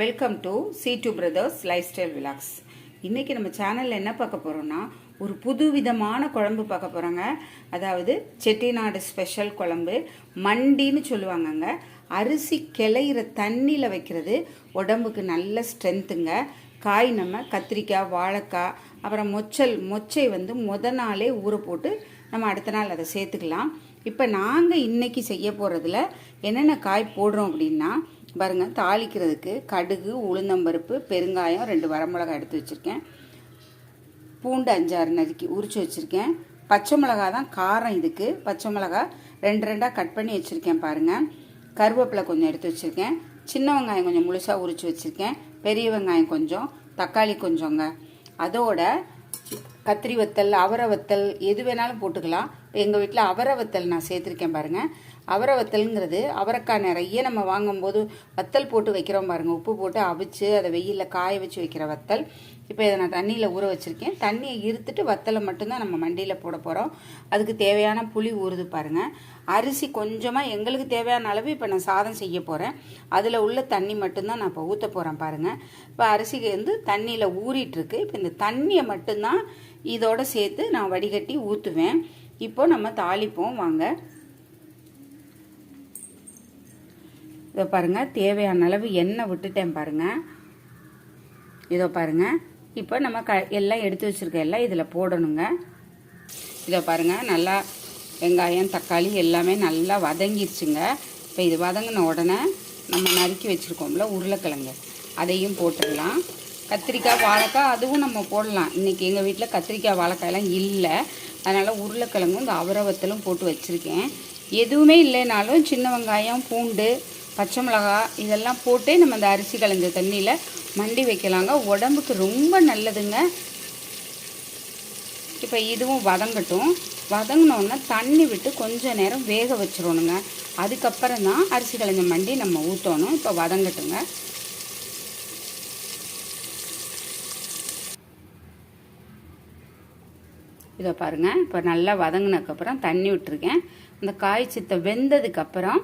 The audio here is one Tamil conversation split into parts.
Welcome to C two brothers lifestyle vlogs இன்றைக்கி நம்ம சேனலில் என்ன பார்க்க போகிறோம்னா ஒரு புது விதமான குழம்பு பார்க்க போகிறோங்க அதாவது செட்டிநாடு ஸ்பெஷல் குழம்பு மண்டின்னு சொல்லுவாங்கங்க. அரிசி கிளையிற தண்ணியில் வைக்கிறது உடம்புக்கு நல்ல ஸ்ட்ரென்த்துங்க காய் நம்ம கத்திரிக்காய் வாழைக்காய் அப்புறம் மொச்சல் மொச்சை வந்து முத நாளே ஊற போட்டு நம்ம அடுத்த நாள் அதை சேர்த்துக்கலாம். இப்போ நாங்கள் இன்னைக்கு செய்ய போகிறதுல என்னென்ன காய் போடுறோம் அப்படின்னா பாருங்கள் தாளிக்கிறதுக்கு கடுகு உளுந்தம்பருப்பு பெருங்காயம் ரெண்டு வரமிளகாய் எடுத்து வச்சுருக்கேன். பூண்டு அஞ்சாறு நறுக்கி உரிச்சு வச்சுருக்கேன். பச்சை மிளகா தான் காரம் இதுக்கு. பச்சை மிளகா ரெண்டு ரெண்டாக கட் பண்ணி வச்சுருக்கேன் பாருங்கள் கருவேப்பிலை கொஞ்சம் எடுத்து வச்சுருக்கேன். சின்ன வெங்காயம் கொஞ்சம் முழுசாக உரிச்சு வச்சுருக்கேன். பெரிய வெங்காயம் கொஞ்சம் தக்காளி கொஞ்சங்க. அதோட கத்திரி வத்தல் அவரை வத்தல் எது வேணாலும் போட்டுக்கலாம். எங்கள் வீட்டில் அவரை வத்தல் நான் சேர்த்துருக்கேன் பாருங்கள் அவரை வத்தல்ங்கிறது அவரைக்காய் நிறைய நம்ம வாங்கும்போது வத்தல் போட்டு வைக்கிறோம் பாருங்கள் உப்பு போட்டு அவிச்சு அதை வெயிலில் காய வச்சு வைக்கிற வத்தல். இப்போ இதை நான் தண்ணியில் ஊற வச்சுருக்கேன். தண்ணியை இருத்துட்டு வத்தலை மட்டும்தான் நம்ம மண்டியில் போட போகிறோம் அதுக்கு தேவையான புளி ஊறுது பாருங்கள் அரிசி கொஞ்சமாக எங்களுக்கு தேவையான அளவு இப்போ நான் சாதம் செய்ய போகிறேன் அதில் உள்ள தண்ணி மட்டும்தான் நான் இப்போ ஊற்ற போகிறேன் பாருங்கள் இப்போ அரிசிக்கு வந்து தண்ணியில் ஊறிட்டுருக்கு இப்போ இந்த தண்ணியை மட்டும்தான் இதோட சேர்த்து நான் வடிகட்டி ஊற்றுவேன் இப்போ நம்ம தாளிப்போம் வாங்க. இதை பாருங்கள் தேவையான அளவு எண்ணெய் விட்டுட்டேன் பாருங்கள் இதோ பாருங்கள் இப்போ நம்ம க எல்லாம் எடுத்து வச்சுருக்க எல்லாம் இதில் போடணுங்க. இதை பாருங்கள் நல்லா வெங்காயம் தக்காளி எல்லாமே நல்லா வதங்கிருச்சுங்க. இப்போ இது வதங்கின உடனே நம்ம நறுக்கி வச்சுருக்கோம்ல உருளைக்கிழங்கு அதையும் போட்டுடலாம். கத்திரிக்காய் வாழைக்காய் அதுவும் நம்ம போடலாம். இன்றைக்கி எங்கள் வீட்டில் கத்திரிக்காய் வாழைக்காயெல்லாம் இல்லை. அதனால் உருளைக்கிழங்கும் இந்த அவரவத்தலும் போட்டு வச்சுருக்கேன். எதுவுமே இல்லைனாலும் சின்ன வெங்காயம் பூண்டு பச்சை மிளகா இதெல்லாம் போட்டே நம்ம இந்த அரிசி கலந்த தண்ணியில் மண்டி வைக்கலாங்க. உடம்புக்கு ரொம்ப நல்லதுங்க. இப்போ இதுவும் வதங்கட்டும். வதங்கினோன்னா தண்ணி விட்டு கொஞ்சம் நேரம் வேக வச்சிடணுங்க அதுக்கப்புறம் தான் அரிசி கலைஞ்ச மண்டி நம்ம ஊற்றணும் இப்போ வதங்கட்டுங்க. இதை பாருங்கள் இப்போ நல்லா வதங்கினதுக்கப்புறம் தண்ணி விட்டுருக்கேன். அந்த காய்ச்சத்தை வெந்ததுக்கப்புறம்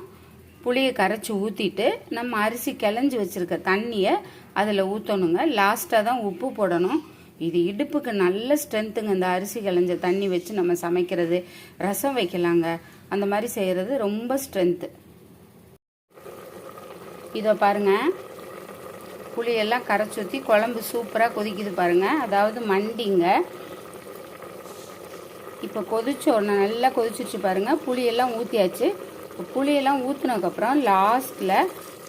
புளியை கரைச்சி ஊற்றிட்டு நம்ம அரிசி கிளஞ்சி வச்சுருக்க தண்ணியை அதில் ஊற்றணுங்க லாஸ்ட்டாக தான் உப்பு போடணும். இது இடுப்புக்கு நல்ல ஸ்ட்ரென்த்துங்க இந்த அரிசி கிளஞ்ச தண்ணி வச்சு நம்ம சமைக்கிறது. ரசம் வைக்கலாங்க. அந்த மாதிரி செய்கிறது ரொம்ப ஸ்ட்ரென்த்து இதை பாருங்கள் புளியெல்லாம் கரைச்சி ஊற்றி குழம்பு சூப்பராக கொதிக்குது பாருங்கள் அதாவது மண்டிங்க. இப்போ கொதிச்ச உடனே நல்லா கொதிச்சிருச்சு பாருங்கள் புளியெல்லாம் ஊற்றியாச்சு இப்போ புளியெல்லாம் ஊற்றினதுக்கப்புறம் லாஸ்ட்டில்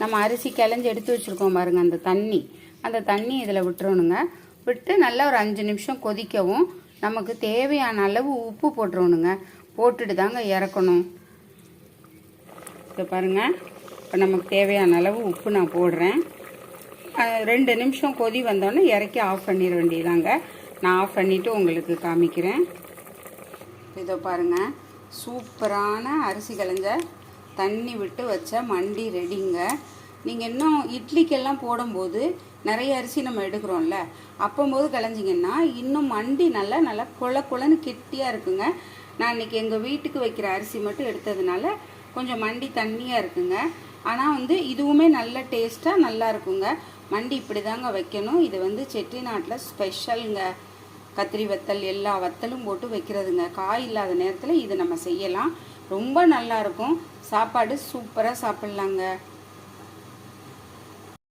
நம்ம அரிசி கிளஞ்சி எடுத்து வச்சுருக்கோம் பாருங்கள் அந்த தண்ணி. அந்த தண்ணி இதில் விட்டுறணுங்க. விட்டு நல்லா ஒரு அஞ்சு நிமிஷம் கொதிக்கவும் நமக்கு தேவையான அளவு உப்பு போட்டுறணுங்க. போட்டுட்டு தாங்க இறக்கணும். இப்போ பாருங்கள் இப்போ நமக்கு தேவையான அளவு உப்பு நான் போடுறேன். ரெண்டு நிமிஷம் கொதி வந்தோடனே இறக்கி ஆஃப் பண்ணிட வேண்டியதாங்க நான் ஆஃப் பண்ணிவிட்டு உங்களுக்கு காமிக்கிறேன். இதோ பாருங்கள் சூப்பரான அரிசி கலைஞ்ச தண்ணி விட்டு வச்ச மண்டி ரெடிங்க. நீங்கள் இன்னும் இட்லிக்கெல்லாம் போடும்போது நிறைய அரிசி நம்ம எடுக்கிறோம்ல அப்போம்போது கலைஞ்சிங்கன்னா இன்னும் மண்டி நல்லா நல்லா குள குளன்னு கெட்டியாக இருக்குங்க. நான் இன்னைக்கு எங்கள் வீட்டுக்கு வைக்கிற அரிசி மட்டும் எடுத்ததுனால கொஞ்சம் மண்டி தண்ணியாக இருக்குங்க. ஆனால் வந்து இதுவுமே நல்ல டேஸ்ட்டாக நல்லா இருக்குங்க. மண்டி இப்படி தாங்க வைக்கணும். இது வந்து செட்டிநாட்டில் ஸ்பெஷலுங்க. கத்திரி வத்தல் எல்லா வத்தலும் போட்டு வைக்கிறதுங்க. காய் இல்லாத நேரத்தில் இது நம்ம செய்யலாம். ரொம்ப நல்லாயிருக்கும் சாப்பாடு சூப்பராக சாப்பிட்லாங்க.